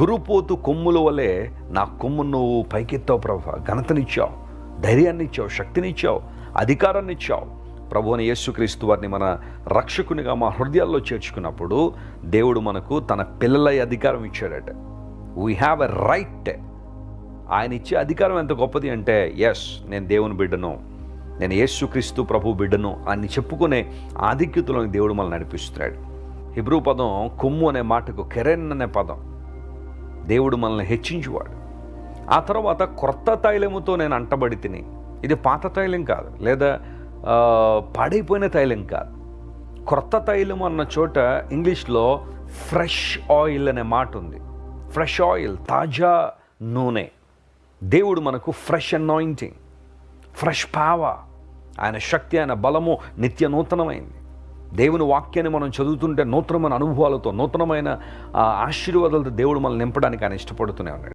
గురుపోతు కొమ్ముల వలె నా కొమ్ము నువ్వు పైకెత్తావు ప్రభు. ఘనతనిచ్చావు ధైర్యాన్ని ఇచ్చావు శక్తినిచ్చావు అధికారాన్ని ఇచ్చావు ప్రభు అని యేసుక్రీస్తు వారిని మన రక్షకునిగా మా హృదయాల్లో చేర్చుకున్నప్పుడు దేవుడు మనకు తన పిల్లల అధికారం ఇచ్చాడట. వీ హ్యావ్ ఎ రైట్ ఆయన ఇచ్చే అధికారం ఎంత గొప్పది అంటే ఎస్ నేను దేవుని బిడ్డను నేను యేసుక్రీస్తు ప్రభు బిడ్డను అని చెప్పుకునే ఆధిక్యతలోని దేవుడు మనల్ని నడిపిస్తున్నాడు. హిబ్రూ పదం కొమ్ము అనే మాటకు కెరెన్ అనే పదం. దేవుడు మనల్ని హెచ్చించువాడు. ఆ తర్వాత క్రొత్త తైలముతో నేను అంటబడి తిని ఇది పాత తైలం కాదు లేదా పాడైపోయిన తైలం కాదు. క్రొత్త తైలం అన్న చోట ఇంగ్లీష్లో ఫ్రెష్ ఆయిల్ అనే మాట ఉంది. ఫ్రెష్ ఆయిల్ తాజా నూనె. దేవుడు మనకు ఫ్రెష్ అనాయింటింగ్ ఫ్రెష్ పావ. ఆయన శక్తి ఆయన బలము నిత్య నూతనమైంది. దేవుని వాక్యాన్ని మనం చదువుతుంటే నూతనమైన అనుభవాలతో నూతనమైన ఆశీర్వాదాలతో దేవుడు మనల్ని నింపడానికి ఆయన ఇష్టపడుతూనే ఉన్నాడు.